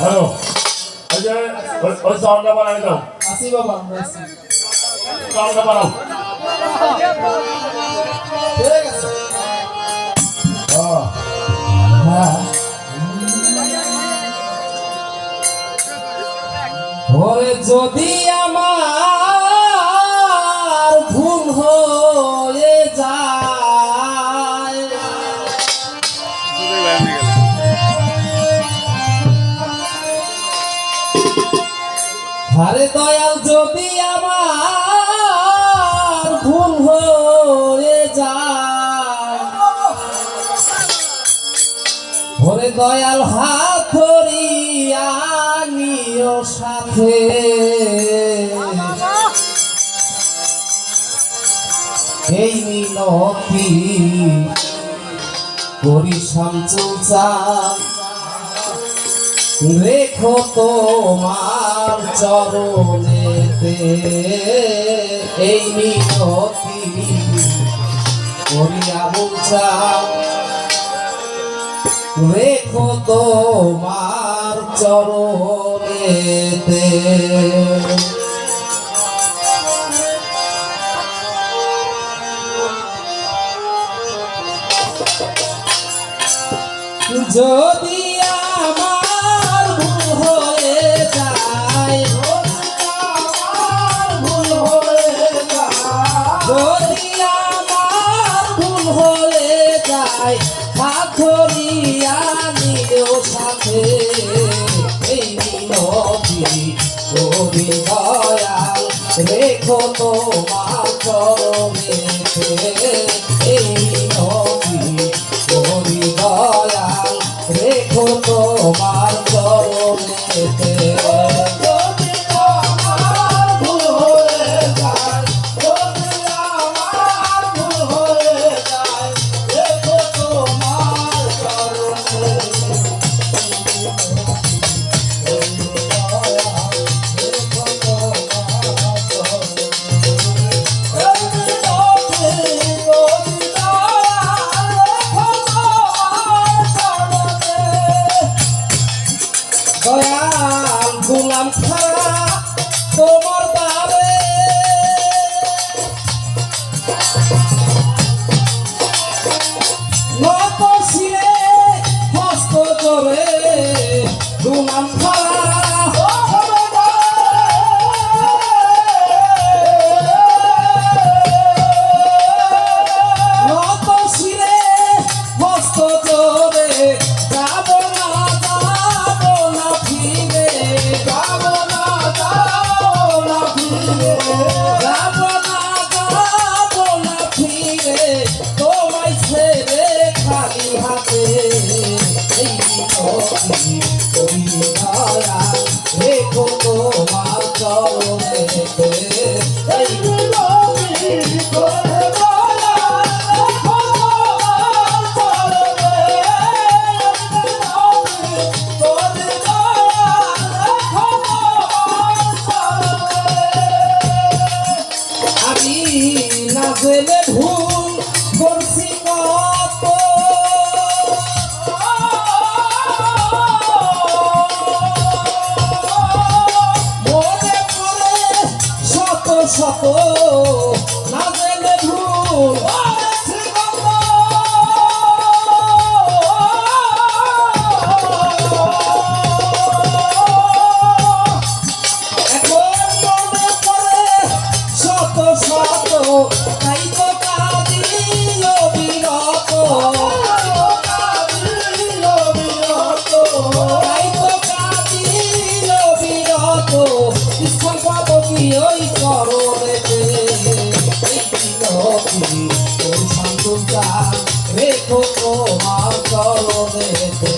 Hello. যদি আমার ঘুম হয় খুন হয়ে যায়। ভরে দয়াল হাত ধরিয়া নিও সাথে। এই মিনতি করি সঞ্চা রেখো তোমার চরণে। করেতে এই মিনতি করিয়া বুঝা। রেখো তোমার চরণেতে। যদি যদি আমার ভুল হয়ে যায় পাথরিয়া নিও সাথে। এই মিনতি কবি দয়াল, রেখো তোমার চরণেতে I'm proud. verte.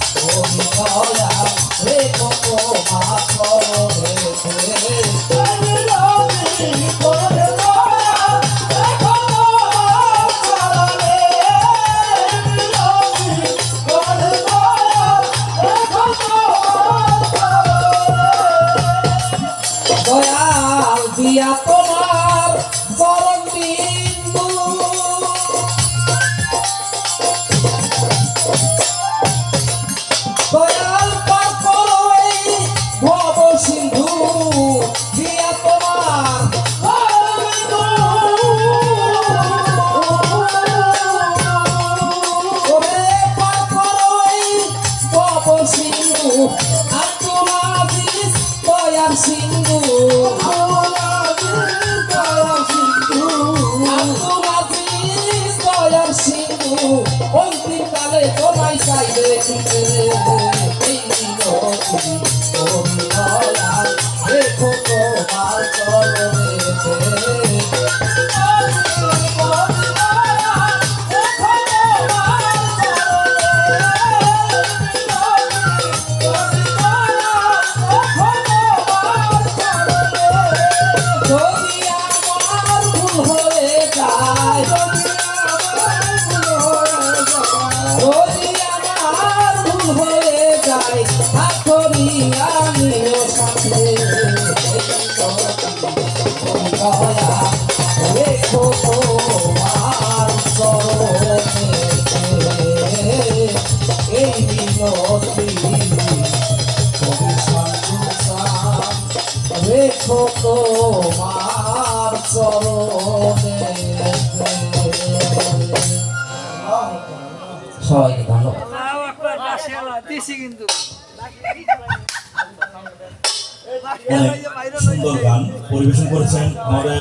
দয়া রে কত মাত্র Thank you. তোমার সবাইকে ধন্যবাদ। সুন্দর গান পরিবেশন করেছেন আমাদের